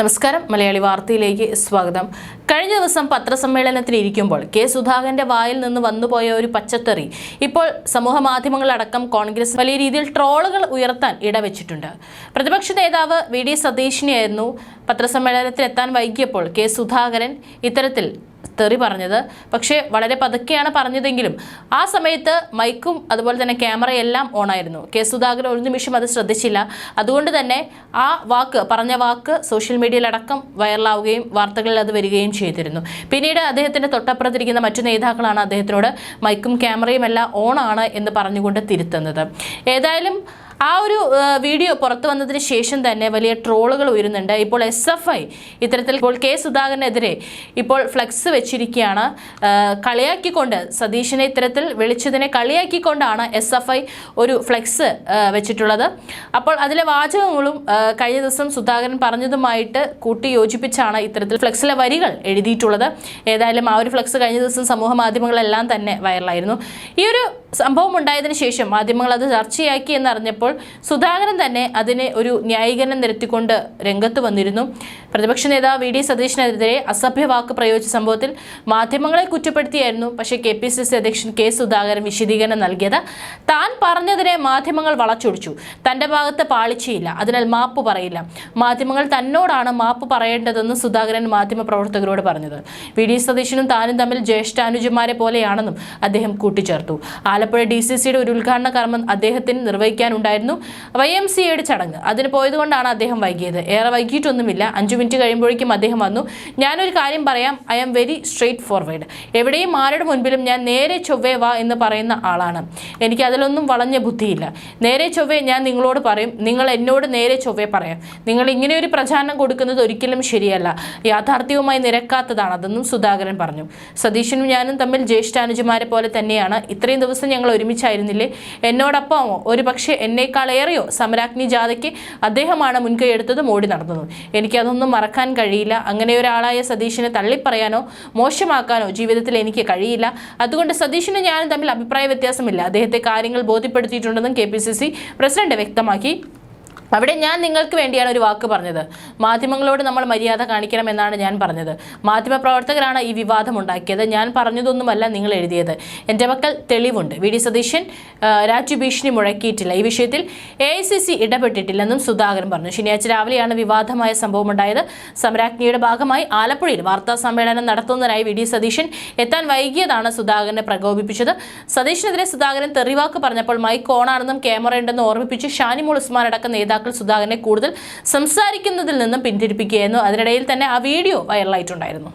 നമസ്കാരം. മലയാളി വാർത്തയിലേക്ക് സ്വാഗതം. കഴിഞ്ഞ ദിവസം പത്രസമ്മേളനത്തിൽ ഇരിക്കുമ്പോൾ കെ സുധാകരന്റെ വായിൽ നിന്ന് വന്നുപോയ ഒരു പച്ചത്തെറി ഇപ്പോൾ സമൂഹ മാധ്യമങ്ങളടക്കം കോൺഗ്രസ് വലിയ രീതിയിൽ ട്രോളുകൾ ഉയർത്താൻ ഇടവെച്ചിട്ടുണ്ട്. പ്രതിപക്ഷ നേതാവ് വി. ഡി. സതീഷിനെയായിരുന്നു പത്രസമ്മേളനത്തിൽ എത്താൻ വൈകിയപ്പോൾ കെ സുധാകരൻ ഇത്തരത്തിൽ തെറി പറഞ്ഞത്. പക്ഷേ വളരെ പതുക്കെയാണ് പറഞ്ഞതെങ്കിലും ആ സമയത്ത് മൈക്കും അതുപോലെ തന്നെ ക്യാമറയെല്ലാം ഓണായിരുന്നു. കെ സുധാകരൻ ഒരു നിമിഷം അത് ശ്രദ്ധിച്ചില്ല. അതുകൊണ്ട് തന്നെ ആ വാക്ക് പറഞ്ഞ വാക്ക് സോഷ്യൽ മീഡിയയിലടക്കം വൈറലാവുകയും വാർത്തകളിൽ അത് വരികയും ചെയ്തിരുന്നു. പിന്നീട് അദ്ദേഹത്തിന്റെ തൊട്ടപ്പുറത്തിരിക്കുന്ന മറ്റു നേതാക്കളാണ് അദ്ദേഹത്തിനോട് മൈക്കും ക്യാമറയും എല്ലാം ഓണാണ് എന്ന് പറഞ്ഞുകൊണ്ട് തിരുത്തുന്നത്. ഏതായാലും ആ ഒരു വീഡിയോ പുറത്തു വന്നതിന് ശേഷം തന്നെ വലിയ ട്രോളുകൾ ഉയരുന്നുണ്ട്. ഇപ്പോൾ എസ് എഫ് ഐ ഇത്തരത്തിൽ ഇപ്പോൾ കെ സുധാകരനെതിരെ ഇപ്പോൾ ഫ്ലെക്സ് വെച്ചിരിക്കുകയാണ്. കളിയാക്കിക്കൊണ്ട് സതീഷിനെ ഇത്തരത്തിൽ വിളിച്ചതിനെ കളിയാക്കിക്കൊണ്ടാണ് എസ് എഫ് ഐ ഒരു ഫ്ലെക്സ് വെച്ചിട്ടുള്ളത്. അപ്പോൾ അതിലെ വാചകങ്ങളും കഴിഞ്ഞ ദിവസം സുധാകരൻ പറഞ്ഞതുമായിട്ട് കൂട്ടി യോജിപ്പിച്ചാണ് ഇത്തരത്തിൽ ഫ്ലെക്സിലെ വരികൾ എഴുതിയിട്ടുള്ളത്. ഏതായാലും ആ ഒരു ഫ്ലെക്സ് കഴിഞ്ഞ ദിവസം സമൂഹ മാധ്യമങ്ങളെല്ലാം തന്നെ വൈറലായിരുന്നു. ഈ ഒരു സംഭവം ഉണ്ടായതിനു ശേഷം മാധ്യമങ്ങൾ അത് ചർച്ചയാക്കി എന്നറിഞ്ഞപ്പോൾ സുധാകരൻ തന്നെ അതിനെ ഒരു ന്യായീകരണം നിരത്തിക്കൊണ്ട് രംഗത്ത് വന്നിരുന്നു. പ്രതിപക്ഷ നേതാവ് വി. ഡി. സതീഷിനെതിരെ അസഭ്യ വാക്ക് പ്രയോഗിച്ച സംഭവത്തിൽ മാധ്യമങ്ങളെ കുറ്റപ്പെടുത്തിയായിരുന്നു പക്ഷേ കെ. പി. സി. സി അധ്യക്ഷൻ കെ. സുധാകരൻ വിശദീകരണം നൽകിയത്. താൻ പറഞ്ഞതിനെ മാധ്യമങ്ങൾ വളച്ചൊടിച്ചു. തന്റെ ഭാഗത്ത് പാളിച്ചയില്ല. അതിനാൽ മാപ്പ് പറയില്ല. മാധ്യമങ്ങൾ തന്നോടാണ് മാപ്പ് പറയേണ്ടതെന്ന് സുധാകരൻ മാധ്യമപ്രവർത്തകരോട് പറഞ്ഞത്. വി. ഡി. സതീശനും താനും തമ്മിൽ ജ്യേഷ്ഠാനുജന്മാരെ പോലെയാണെന്നും അദ്ദേഹം കൂട്ടിച്ചേർത്തു. ആലപ്പുഴ ഡി സി സിയുടെ ഒരു ഉദ്ഘാടന കർമ്മം അദ്ദേഹത്തിന് നിർവഹിക്കാനുണ്ടായിരുന്നു. വൈ എം സി എയുടെ ചടങ്ങ് അതിന് പോയതുകൊണ്ടാണ് അദ്ദേഹം വൈകിയത്. ഏറെ വൈകിട്ടൊന്നുമില്ല. അഞ്ചു മിനിറ്റ് കഴിയുമ്പോഴേക്കും അദ്ദേഹം വന്നു. ഞാനൊരു കാര്യം പറയാം. I am very straightforward എവിടെയും ആരുടെ മുൻപിലും ഞാൻ നേരെ ചൊവ്വേ വാ എന്ന് പറയുന്ന ആളാണ്. എനിക്ക് അതിലൊന്നും വളഞ്ഞ ബുദ്ധിയില്ല. നേരെ ചൊവ്വേ ഞാൻ നിങ്ങളോട് പറയും. നിങ്ങൾ എന്നോട് നേരെ ചൊവ്വേ പറയാം. നിങ്ങൾ ഇങ്ങനെ ഒരു പ്രചാരണം കൊടുക്കുന്നത് ഒരിക്കലും ശരിയല്ല. യാഥാർത്ഥ്യവുമായി നിരക്കാത്തതാണ്. അതെന്നും സുധാകരൻ പറഞ്ഞു. സതീശനും ഞാനും തമ്മിൽ ജ്യേഷ്ഠാനുജിമാരെ പോലെ തന്നെയാണ്. ഇത്രയും ദിവസം ഞങ്ങൾ ഒരുമിച്ചായിരുന്നില്ലേ എന്നോടൊപ്പം ഒരു പക്ഷേ എന്നേക്കാളേറെയോ സമരാഗ്നി ജാഥയ്ക്ക് അദ്ദേഹമാണ് മുൻകൈ എടുത്തതും ഓടി നടന്നതും. എനിക്കതൊന്നും മറക്കാൻ കഴിയില്ല. അങ്ങനെ ഒരാളായ സതീഷിനെ തള്ളിപ്പറയാനോ മോശമാക്കാനോ ജീവിതത്തിൽ എനിക്ക് കഴിയില്ല. അതുകൊണ്ട് സതീഷിനും ഞാനും തമ്മിൽ അഭിപ്രായ വ്യത്യാസമില്ല. അദ്ദേഹത്തെ കാര്യങ്ങൾ ബോധ്യപ്പെടുത്തിയിട്ടുണ്ടെന്നും കെ പ്രസിഡന്റ് വ്യക്തമാക്കി. അവിടെ ഞാൻ നിങ്ങൾക്ക് വേണ്ടിയാണ് ഒരു വാക്ക് പറഞ്ഞത്. മാധ്യമങ്ങളോട് നമ്മൾ മര്യാദ കാണിക്കണമെന്നാണ് ഞാൻ പറഞ്ഞത്. മാധ്യമപ്രവർത്തകരാണ് ഈ വിവാദം ഉണ്ടാക്കിയത്. ഞാൻ പറഞ്ഞതൊന്നുമല്ല നിങ്ങൾ എഴുതിയത്. എന്റെ മക്കൾ തെളിവുണ്ട്. വി ഡി സതീശൻ രാജു രാജ്യഭീഷണി മുഴക്കിയിട്ടില്ല. ഈ വിഷയത്തിൽ എ ഇടപെട്ടിട്ടില്ലെന്നും സുധാകരൻ പറഞ്ഞു. ശനിയാഴ്ച രാവിലെയാണ് വിവാദമായ സംഭവം ഉണ്ടായത്. സമരാജ്ഞിയുടെ ഭാഗമായി ആലപ്പുഴയിൽ വാർത്താ സമ്മേളനം നടത്തുന്നതിനായി വി സതീശൻ എത്താൻ വൈകിയതാണ് സുധാകരനെ പ്രകോപിപ്പിച്ചത്. സതീഷിനെതിരെ സുധാകരൻ തെറിവാക്ക് പറഞ്ഞപ്പോൾ മൈക്ക് ഓണാണെന്നും ക്യാമറ ഉണ്ടെന്നും ഓർമ്മിപ്പിച്ച് ഷാനിമോൾ ഉസ്മാൻ അടക്കം നേതാക്കൾ സുധാകരനെ കൂടുതൽ സംസാരിക്കുന്നതിൽ നിന്നും പിന്തിരിപ്പിക്കുകയായിരുന്നു. അതിനിടയിൽ തന്നെ ആ വീഡിയോ വൈറലായിട്ടുണ്ടായിരുന്നു.